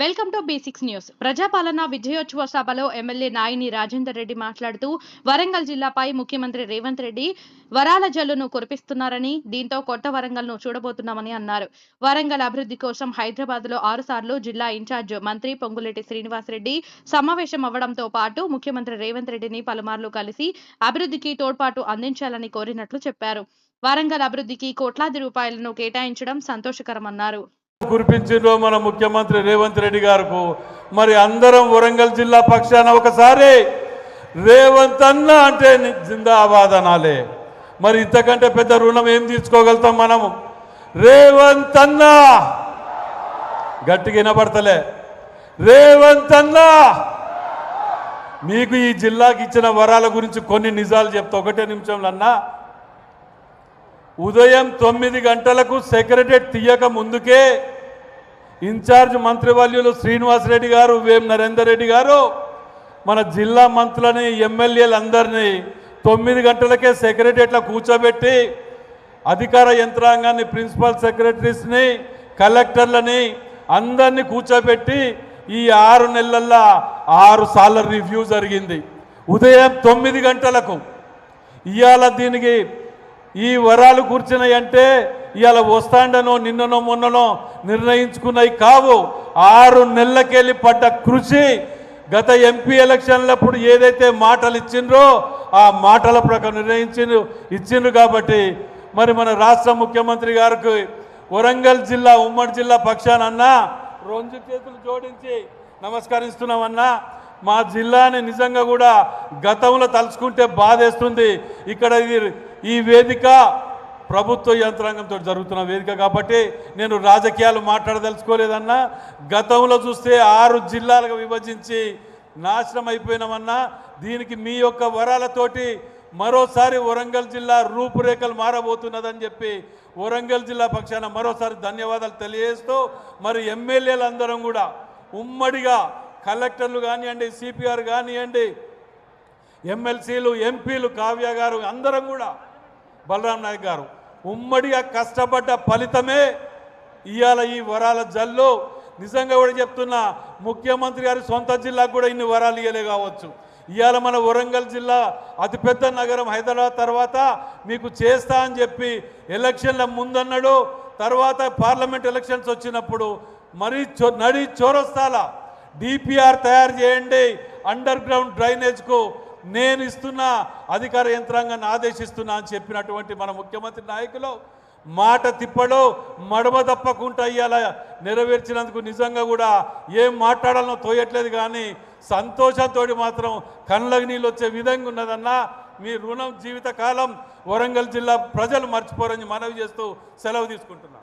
Welcome to Basics News. ప్రజాపాలన విజయోత్సవ సభలో MLA Nayini Rajender Reddy మాట్లాడుతూ వరంగల్ జిల్లాపై ముఖ్యమంత్రి రేవంత్ రెడ్డి వరాల జల్లును కురిపిస్తున్నారని దీంతో కొత్త వరంగల్ను చూడబోతున్నామని అన్నారు. వరంగల్ అభివృద్ధి కోసం హైదరాబాద్లో ఆరుసార్లు జిల్లా ఇన్ఛార్జ్ మంత్రి పొంగులేటి శ్రీనివాసరెడ్డి సమావేశం అవ్వడంతో పాటు ముఖ్యమంత్రి రేవంత్ రెడ్డిని పలుమార్లు కలిసి అభివృద్ధికి తోడ్పాటు అందించాలని కోరినట్లు చెప్పారు. వరంగల్ అభివృద్ధికి కోట్లాది రూపాయలను కేటాయించడం సంతోషకరమన్నారు. కురిపించిండ్రో మన ముఖ్యమంత్రి రేవంత్ రెడ్డి గారు మరి అందరం వరంగల్ జిల్లా పక్షాన ఒకసారి రేవంత్ అన్న అంటే జిందాబాద్ అనాలే మరి ఇంతకంటే పెద్ద రుణం ఏం తీర్చుకోగలుగుతాం మనము? రేవంత్ అన్న! గట్టిగా వినపడతలే. రేవంత్ అన్న! మీకు ఈ జిల్లాకి ఇచ్చిన వరాల గురించి కొన్ని నిజాలు చెప్తా. ఒకటే నిమిషంలో అన్నా. ఉదయం తొమ్మిది గంటలకు సెక్రటరీ తీయక ముందుకే ఇన్ఛార్జ్ మంత్రివర్యులు శ్రీనివాసరెడ్డి గారు వేం నరేందర్ రెడ్డి గారు మన జిల్లా మంత్రులని ఎమ్మెల్యేలందరినీ తొమ్మిది గంటలకే సెక్రటరీలో కూర్చోబెట్టి అధికార యంత్రాంగాన్ని ప్రిన్సిపల్ సెక్రటరీస్ని కలెక్టర్లని అందరినీ కూర్చోబెట్టి ఈ ఆరు నెలల్లో ఆరు సార్ల రివ్యూ జరిగింది. ఉదయం తొమ్మిది గంటలకు ఇవాళ దీనికి ఈ వరాలు కూర్చున్నాయి అంటే ఇవాళ వస్తాండనో నిన్ననో మొన్ననో నిర్ణయించుకున్నాయి కావు. ఆరు నెలలకెళ్ళి పడ్డ కృషి గత ఎంపీ ఎలక్షన్లప్పుడు ఏదైతే మాటలు ఇచ్చిండ్రో ఆ మాటల ప్రకారం నిర్ణయించిండ్రు ఇచ్చిండ్రు కాబట్టి మరి మన రాష్ట్ర ముఖ్యమంత్రి గారికి వరంగల్ జిల్లా ఉమ్మడి జిల్లా పక్షానన్నా రెండు చేతులు జోడించి నమస్కరిస్తున్నామన్నా మా జిల్లాని నిజంగా కూడా గతంలో తలుచుకుంటే బాధేస్తుంది. ఇక్కడ ఇది ఈ వేదిక ప్రభుత్వ యంత్రాంగంతో జరుగుతున్న వేదిక కాబట్టి నేను రాజకీయాలు మాట్లాడదలుచుకోలేదన్నా గతంలో చూస్తే ఆరు జిల్లాలుగా విభజించి నాశనం అయిపోయినామన్నా దీనికి మీ యొక్క వరాలతోటి మరోసారి వరంగల్ జిల్లా రూపురేఖలు మారబోతున్నదని చెప్పి వరంగల్ జిల్లా పక్షాన మరోసారి ధన్యవాదాలు తెలియజేస్తూ మరి ఎమ్మెల్యేలందరం కూడా ఉమ్మడిగా కలెక్టర్లు కానివ్వండి సిపిఆర్ కానివ్వండి ఎమ్మెల్సీలు ఎంపీలు కావ్య గారు అందరం కూడా బలరాం నాయక్ గారు ఉమ్మడిగా కష్టపడ్డ ఫలితమే ఇవాళ ఈ వరాల జల్లు. నిజంగా కూడా చెప్తున్నా ముఖ్యమంత్రి గారి సొంత జిల్లాకు కూడా ఇన్ని వరాలు ఇవ్వలే కావచ్చు. ఇవాళ మన వరంగల్ జిల్లా అతిపెద్ద నగరం హైదరాబాద్ తర్వాత మీకు చేస్తా అని చెప్పి ఎలక్షన్ల ముందన్నాడు తర్వాత పార్లమెంట్ ఎలక్షన్స్ వచ్చినప్పుడు మరీ చో నడి చోరొస్తాలా డిపిఆర్ తయారు చేయండి. అండర్ గ్రౌండ్ డ్రైనేజ్కు నేను ఇస్తున్న అధికార యంత్రాంగాన్ని ఆదేశిస్తున్నా అని చెప్పినటువంటి మన ముఖ్యమంత్రి నాయకులు మాట తిప్పడు మడమ తప్పకుండా ఇవాళ నెరవేర్చినందుకు నిజంగా కూడా ఏం మాట్లాడాలనో తోయట్లేదు కానీ సంతోషంతో మాత్రం కళ్ళకి నీళ్ళు వచ్చే విధంగా ఉన్నదన్నా మీ రుణం జీవితకాలం వరంగల్ జిల్లా ప్రజలు మర్చిపోరని మనవి చేస్తూ సెలవు తీసుకుంటున్నాను